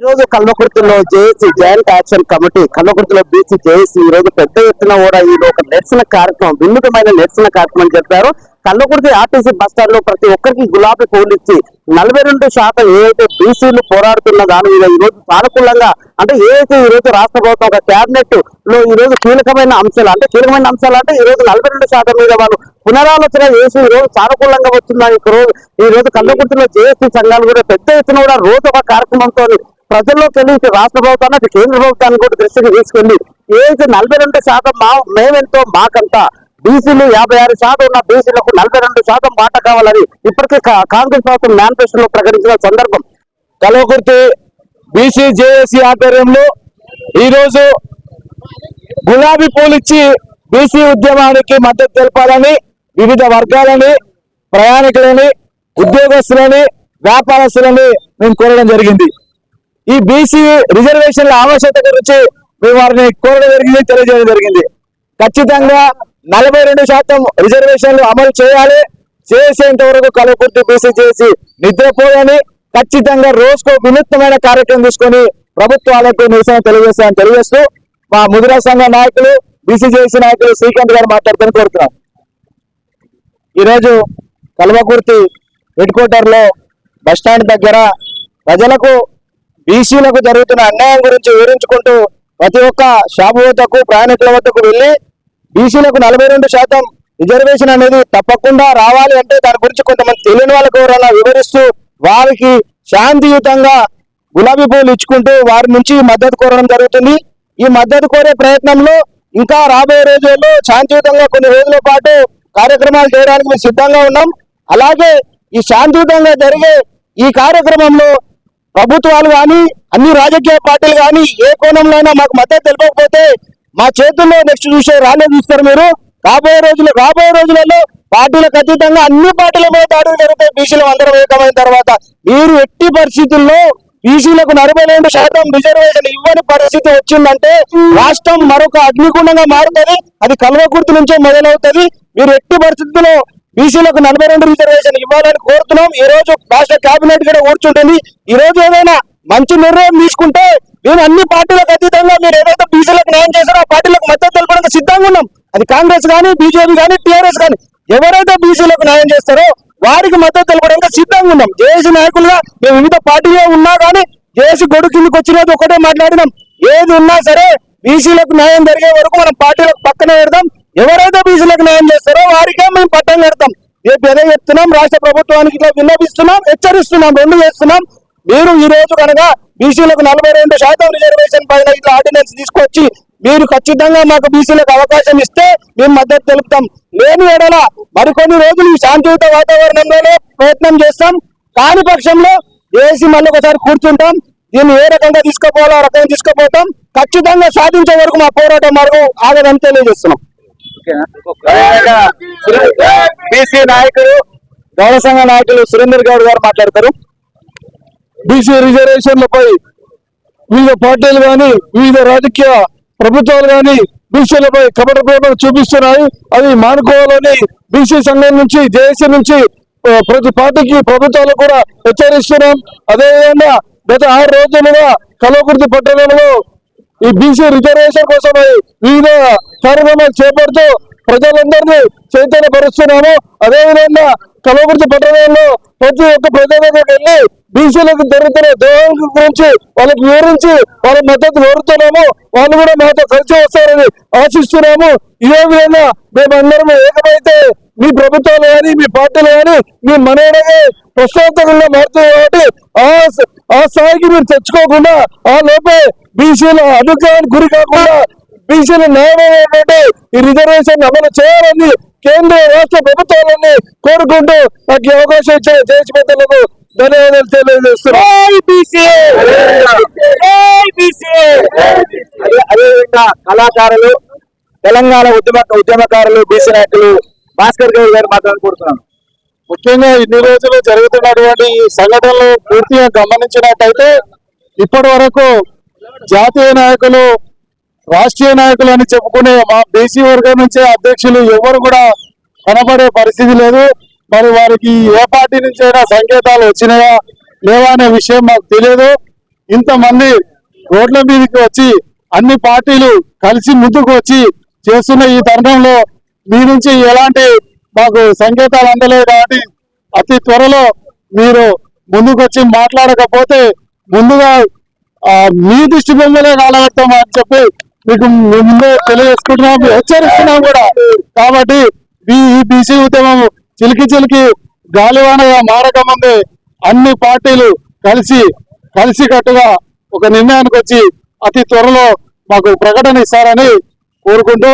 ఈ రోజు కల్వకుర్తిలో జేఏసీ జాయింట్ యాక్షన్ కమిటీ కల్వకుర్తిలో బీసీ జేఏసీ ఈ రోజు పెద్ద ఎత్తున కూడా ఈ ఒక నిరసన కార్యక్రమం వినూతమైన నిరసన కార్యక్రమం చెప్పారు. కల్వకుర్తి ఆర్టీసీ బస్ స్టాండ్లో ప్రతి ఒక్కరికి గులాబీ పూలు ఇచ్చి నలభై రెండు శాతం ఏదైతే బీసీలు పోరాడుతున్న దాని మీద ఈ రోజు సానుకూలంగా అంటే ఏదైతే ఈ రోజు రాష్ట్ర ప్రభుత్వం ఒక కేబినెట్లో ఈ రోజు కీలకమైన అంశాలు అంటే కీలకమైన అంశాలు అంటే ఈ రోజు నలభై రెండు శాతం మీద వాళ్ళు పునరాలోచన చేసి ఈ రోజు సానుకూలంగా వస్తున్నారు ఈ రోజు ఈ రోజు కల్వకుర్తిలో జేఏసీ సంఘాలు కూడా పెద్ద ఎత్తున కూడా రోజు ఒక కార్యక్రమంతో ప్రజల్లో తెలియదు రాష్ట్ర ప్రభుత్వాన్ని అటు కేంద్ర ప్రభుత్వాన్ని కూడా దృష్టికి తీసుకెళ్ళి ఏదైతే నలభై రెండు శాతం మా మేమెంతో మాకంతా. బీసీలు యాభై ఆరు శాతం ఉన్న బీసీలకు నలభై రెండు శాతం మాట కావాలని ఇప్పటికే కాంగ్రెస్ ప్రభుత్వం మేనిఫెస్టోలో ప్రకటించిన సందర్భం. కలవకుర్తి బీసీ జేఏసీ ఆధ్వర్యంలో ఈరోజు గులాబీ పూలిచ్చి బీసీ ఉద్యమానికి మద్దతు తెలపాలని వివిధ వర్గాలని ప్రయాణికులని ఉద్యోగస్తులని వ్యాపారస్తులని మేము కోరడం జరిగింది. ఈ బీసీ రిజర్వేషన్ల ఆవశ్యకత గురించి మేము వారిని కోరడం జరిగింది తెలియజేయడం జరిగింది. ఖచ్చితంగా నలభై రెండు శాతం రిజర్వేషన్లు అమలు చేయాలి. చేసేంత వరకు కలవకుర్తి బీసీ చేసి నిద్రపోయని ఖచ్చితంగా రోజుకో వినూత్నమైన కార్యక్రమం తీసుకొని ప్రభుత్వాలకు నిరసన తెలియజేస్తామని తెలియజేస్తూ మా ముదిరా సంఘ నాయకులు బీసీ చేసి నాయకులు శ్రీకాంత్ గారు మాట్లాడుతూ కోరుతున్నాం. ఈరోజు కల్వకుర్తి హెడ్ క్వార్టర్లో బస్టాండ్ దగ్గర ప్రజలకు బీసీలకు జరుగుతున్న అన్యాయం గురించి వివరించుకుంటూ ప్రతి ఒక్క షాపు వద్దకు ప్రయాణికుల వద్దకు వెళ్ళి బీసీలకు నలభై రెండు శాతం రిజర్వేషన్ అనేది తప్పకుండా రావాలి అంటే దాని గురించి కొంతమంది తెలియని వాళ్ళకు ఎవరైనా వివరిస్తూ వారికి శాంతియుతంగా గులాబీ పూలు ఇచ్చుకుంటూ వారి నుంచి మద్దతు కోరడం జరుగుతుంది. ఈ మద్దతు కోరే ప్రయత్నంలో ఇంకా రాబోయే రోజుల్లో శాంతియుతంగా కొన్ని రోజుల పాటు కార్యక్రమాలు చేయడానికి మేము సిద్ధంగా ఉన్నాం. అలాగే ఈ శాంతియుతంగా జరిగే ఈ కార్యక్రమంలో ప్రభుత్వాలు కానీ అన్ని రాజకీయ పార్టీలు కానీ ఏ కోణంలోనైనా మాకు మద్దతు తెలిపకపోతే మా చేతుల్లో నెక్స్ట్ చూసే రాలే చూస్తారు మీరు. రాబోయే రోజుల్లో రాబోయే రోజులలో పార్టీలకు అతీతంగా అన్ని పార్టీల మీద దాడులు జరుగుతాయి బీసీలు అందరం ఏకమైన తర్వాత. మీరు ఎట్టి పరిస్థితుల్లో బీసీలకు నలభై రెండు శాతం రిజర్వేషన్ ఇవ్వని పరిస్థితి వచ్చిందంటే రాష్ట్రం మరొక అగ్నిగుండంగా మారుతుంది. అది కల్వకుర్తి నుంచే మొదలవుతుంది. మీరు ఎట్టి పరిస్థితుల్లో బీసీలకు నలభై రెండు రిజర్వేషన్ ఇవ్వాలని కోరుతున్నాం. ఈ రోజు రాష్ట్ర కేబినెట్ కూడా కూర్చుంటుంది. ఈ రోజు ఏదైనా మంచి నిర్ణయం తీసుకుంటే మేము అన్ని పార్టీలకు అతీతంగా మీరు ఏదైతే బీసీలకు న్యాయం చేశారో ఆ పార్టీలకు మద్దతు తెలపడానికి సిద్ధంగా ఉన్నాం. అది కాంగ్రెస్ కానీ బీజేపీ కానీ టీఆర్ఎస్ కానీ ఎవరైతే బీసీలకు న్యాయం చేస్తారో వారికి మద్దతు తెలపడానికి సిద్ధంగా ఉన్నాం. జేఏసీ నాయకులుగా మేము వివిధ పార్టీలో ఉన్నా కానీ జేఏసీ గొడుగు కిందకి వచ్చినది ఒకటే మాట్లాడినాం. ఏది ఉన్నా సరే బీసీలకు న్యాయం జరిగే వరకు మనం పార్టీలకు పక్కనే పెడదాం. ఎవరైతే బీసీలకు న్యాయం చేస్తారో వారికే మేము పట్టం కడతాం. రేపు ఎదే చెప్తున్నాం రాష్ట్ర ప్రభుత్వానికి ఇట్లా విన్నపిస్తున్నాం హెచ్చరిస్తున్నాం రెండు చేస్తున్నాం. మీరు ఈ రోజు కనుక బీసీలకు నలభై రెండు శాతం రిజర్వేషన్ పైన ఇట్లా ఆర్డినెన్స్ తీసుకొచ్చి మీరు ఖచ్చితంగా మాకు బీసీలకు అవకాశం ఇస్తే మేము మద్దతు తెలుపుతాం. లేని ఎడల మరికొన్ని రోజులు ఈ శాంతియుత వాతావరణంలోనే ప్రయత్నం చేస్తాం. కాని పక్షంలో ఏసీ మళ్ళీ ఒకసారి కూర్చుంటాం. దీన్ని ఏ రకంగా తీసుకుపోవాలో ఆ రకంగా తీసుకుపోతాం. ఖచ్చితంగా సాధించే వరకు మా పోరాటం వరకు ఆగదని తెలియజేస్తున్నాం. బీసీ నాయకులు గౌరవ సంఘ నాయకులు సురేందర్ గౌడ్ గారు మాట్లాడతారు. బీసీ రిజర్వేషన్లపై వివిధ పార్టీలు కానీ వివిధ రాజకీయ ప్రభుత్వాలు కానీ బీసీలపై కపట ప్రేమను చూపిస్తున్నాయి. అవి మానుకోవాలని బీసీ సంఘం నుంచి జేఏసీ నుంచి ప్రతి పార్టీకి ప్రభుత్వాలు కూడా హెచ్చరిస్తున్నాం. అదేవిధంగా గత ఆరు రోజులుగా కలవకుర్తి పట్టణంలో ఈ బీసీ రిజర్వేషన్ కోసమై వివిధ కార్యక్రమాలు చేపడుతూ ప్రజలందరినీ చైతన్యపరుస్తున్నాము అదేవిధంగా కలవకుర్తి పట్టణంలో ప్రతి ఒక్క ప్రజల దగ్గరికి వెళ్ళి బీసీలకు జరుగుతున్న దోహం గురించి వాళ్ళకి వివరించి వాళ్ళ మద్దతు కోరుతున్నాము. వాళ్ళు కూడా మాతో కలిసి వస్తారని ఆశిస్తున్నాము. ఇదే విధంగా మేమందరం ఏకమైతే మీ ప్రభుత్వాలు కానీ మీ పార్టీలు కానీ మీ మనోడే ప్రశ్నార్థకంగా మారుతుంది కాబట్టి ఆ ఆ స్థాయికి మీరు తెచ్చుకోకుండా ఆ లోపే బీసీల అనుగ్రహానికి గురి కాకుండా బీసీల న్యాయమైనటువంటి ఈ రిజర్వేషన్ అమలు చేయాలని కేంద్ర రాష్ట్ర ప్రభుత్వాలని కోరుకుంటూ నాకు ఈ అవకాశం ఇచ్చిన దేశ పెద్దలకు ధన్యవాదాలు అదేవిధంగా కళాకారులు తెలంగాణ ఉద్యమ ఉద్యమకారులు బీసీ నాయకులు భాస్కర్ గౌడ్ గారు మాట్లాడుకుంటున్నాను ముఖ్యంగా ఇన్ని రోజులు జరుగుతున్నటువంటి సంఘటనలు పూర్తిగా గమనించినట్టయితే ఇప్పటి వరకు జాతీయ నాయకులు రాష్ట్రీయ నాయకులు అని చెప్పుకునే మా బీసీ వర్గం నుంచే అధ్యక్షులు ఎవరు కూడా కనబడే పరిస్థితి లేదు. మరి వారికి ఏ పార్టీ నుంచి అయినా సంకేతాలు వచ్చినాయా లేవా అనే విషయం మాకు తెలియదు. ఇంతమంది రోడ్ల మీదకి వచ్చి అన్ని పార్టీలు కలిసి ముందుకు వచ్చి చేస్తున్న ఈ తరుణంలో మీ నుంచి ఎలాంటి మాకు సంకేతాలు అందలేదు కాబట్టి అతి త్వరలో మీరు ముందుకొచ్చి మాట్లాడకపోతే ముందుగా మీ దృష్టి బొమ్మలే కాలగడతాం అని చెప్పి మీకు ముందే తెలియజేసుకుంటున్నాం హెచ్చరిస్తున్నాం కూడా. కాబట్టి ఈ బీసీ ఉద్యమం చిలికి చిలికి గాలివానగా మారక ముందే అన్ని పార్టీలు కలిసి కలిసి కట్టుగా ఒక నిర్ణయానికి వచ్చి అతి త్వరలో మాకు ప్రకటన ఇస్తారని కోరుకుంటూ